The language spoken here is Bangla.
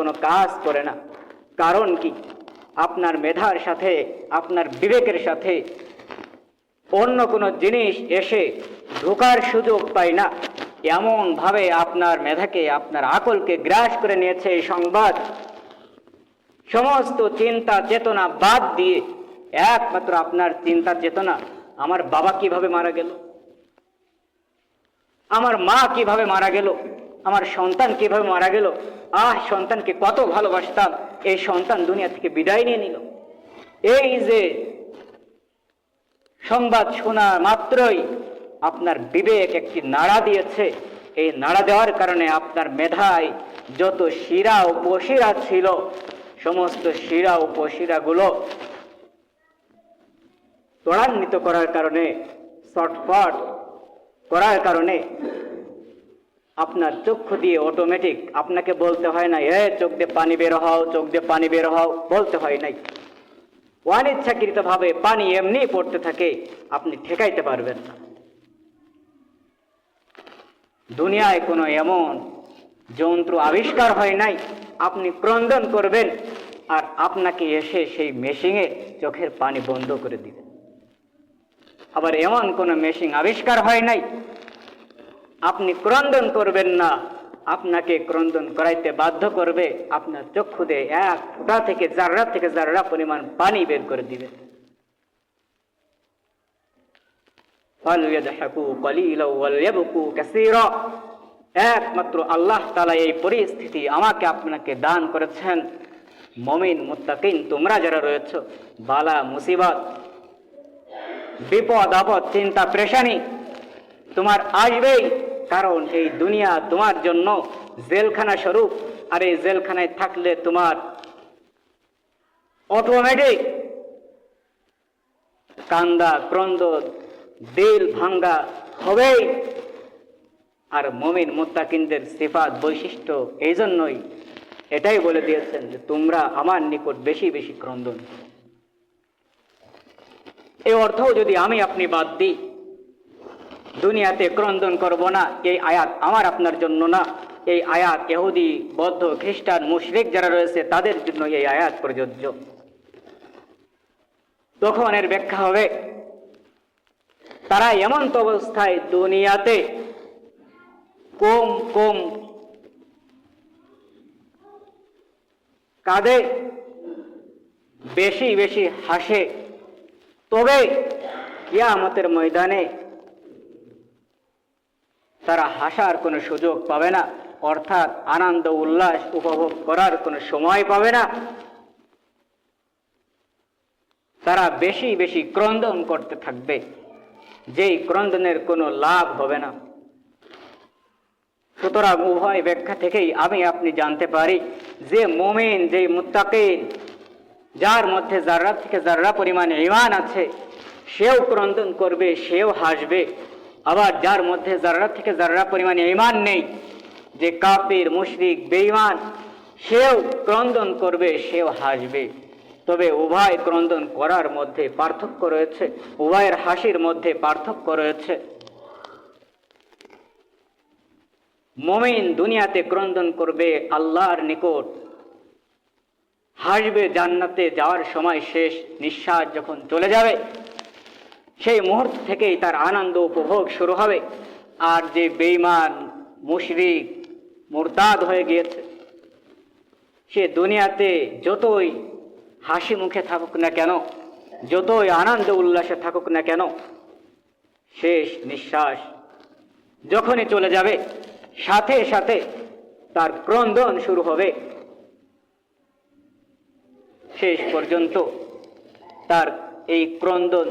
কোনো কাজ করে না। কারণ কি? আপনার মেধার সাথে, আপনার বিবেকের সাথে অন্য কোনো জিনিস এসে ঢোকার সুযোগ পায় না। এমনভাবে আপনার মেধাকে, আপনার আকলকে গ্রাস করে নিয়েছে এই সংবাদ। সমস্ত চিন্তা চেতনা বাদ দিয়ে একমাত্র আপনার চিন্তা চেতনা, আমার বাবা কীভাবে মারা গেল? আমার মা কীভাবে মারা গেল? আমার সন্তান কীভাবে মারা গেল? আহ, সন্তানকে কত ভালোবাসতাম। এই সন্তান দুনিয়া থেকে বিদায় নিয়ে নিল। এই যে সংবাদ শোনা মাত্রই আপনার বিবেক একটি নাড়া দিয়েছে। এই নাড়া দেওয়ার কারণে আপনার মেধায় যত শিরা ও পশিরা ছিল, সমস্ত শিরা ও পশিরাগুলো ত্বরান্বিত করার কারণে শর্টফট করার কারণে আপনার চক্ষু দিয়ে অটোমেটিক আপনাকে বলতে হয় না এ চোখ দিয়ে পানি বের হও, চোখ দিয়ে পানি বের হও। বলতে হয় নাই। অনিচ্ছাকৃতভাবে পানি এমনি পড়তে থাকে, আপনি ঠেকাইতে পারবেন না। দুনিয়ায় কোনো এমন যন্ত্র আবিষ্কার হয় নাই, আপনি ক্রন্দন করবেন আর আপনাকে এসে সেই মেশিনে চোখের পানি বন্ধ করে দিবেন। আবার এমন কোনো মেশিন আবিষ্কার হয় নাই আপনি ক্রন্দন করবেন না। আপনাকে ক্রন্দন করাইতে বাধ্য করবে। আপনার চক্ষু দিয়ে এক ফুটা থেকে জাররা থেকে জাররা পরিমাণ পানি বের করে দিবে। একমাত্র আল্লাহ তালা এই পরিস্থিতি আমাকে আপনাকে দান করেছেন। মমিন, মুত্তাকিন, তোমরা যারা রয়েছ, বালা, মুসিবত, বিপদ, আপদ, চিন্তা, প্রেশানি, তোমার আসবেই। কারণ এই দুনিয়া তোমার জন্য জেলখানা স্বরূপ আর এই জেলখানায় থাকলে তোমার অটোমেটিক কান্দা, ক্রন্দ, দিল ভাঙ্গা হবেই আর মমিন মুত্তাকিনদের সিফাত বৈশিষ্ট্য এই জন্যই এটাই বলে দিয়েছেন যে তোমরা আমার নিকট বেশি বেশি ক্রন্দন করো। এই অর্থও যদি আমি আপনি বাদ দিই দুনিয়াতে ক্রন্দন করব না, এই আয়াত আমার আপনার জন্য না। এই আয়াত এহুদি বৌদ্ধ, খ্রিস্টান, মুশরিক যারা রয়েছে, তাদের জন্য এই আয়াত প্রযোজ্য। তখন এর ব্যাখ্যা হবে, তারা এমন তো অবস্থায় দুনিয়াতে কম কম কাঁদে, বেশি বেশি হাসে। তবে কিয়ামতের ময়দানে তারা হাসার কোনো সুযোগ পাবে না, অর্থাৎ আনন্দ, উল্লাস উপভোগ করার কোনো সময় পাবে না। তারা বেশি বেশি ক্রন্দন করতে থাকবে, যেই ক্রন্দনের কোনো লাভ হবে না। সুতরাং উভয় ব্যাখ্যা থেকেই আমি আপনি জানতে পারি যে মোমেন যে মুত্তাকিন, যার মধ্যে জাররা থেকে জাররা পরিমাণে ইমান আছে, সেও ক্রন্দন করবে, সেও হাসবে। আবার যার মধ্যে জাররা থেকে জাররা পরিমাণে ইমান নেই, যে কাফির, মুশরিক, বেঈমান, সেও ক্রন্দন করবে, সেও হাসবে। তবে উভয় ক্রন্দন করার মধ্যে পার্থক্য রয়েছে, উভয়ের হাসির মধ্যে পার্থক্য রয়েছে। মমিন দুনিয়াতে ক্রন্দন করবে আল্লাহর নিকট। হাসবে জান্নাতে যাওয়ার সময় শেষ নিঃশ্বাস যখন চলে যাবে সেই মুহূর্ত থেকেই তার আনন্দ উপভোগ শুরু হবে। আর যে বেঈমান, মুশরিক, মুরতাদ হয়ে গিয়েছে, সে দুনিয়াতে যতই হাসি মুখে থাকুক না কেন, যতই আনন্দ উল্লাসে থাকুক না কেন, শেষ নিঃশ্বাস যখনই চলে যাবে, সাথে সাথে তার ক্রন্দন শুরু হবে। শেষ পর্যন্ত তার এই ক্রন্দন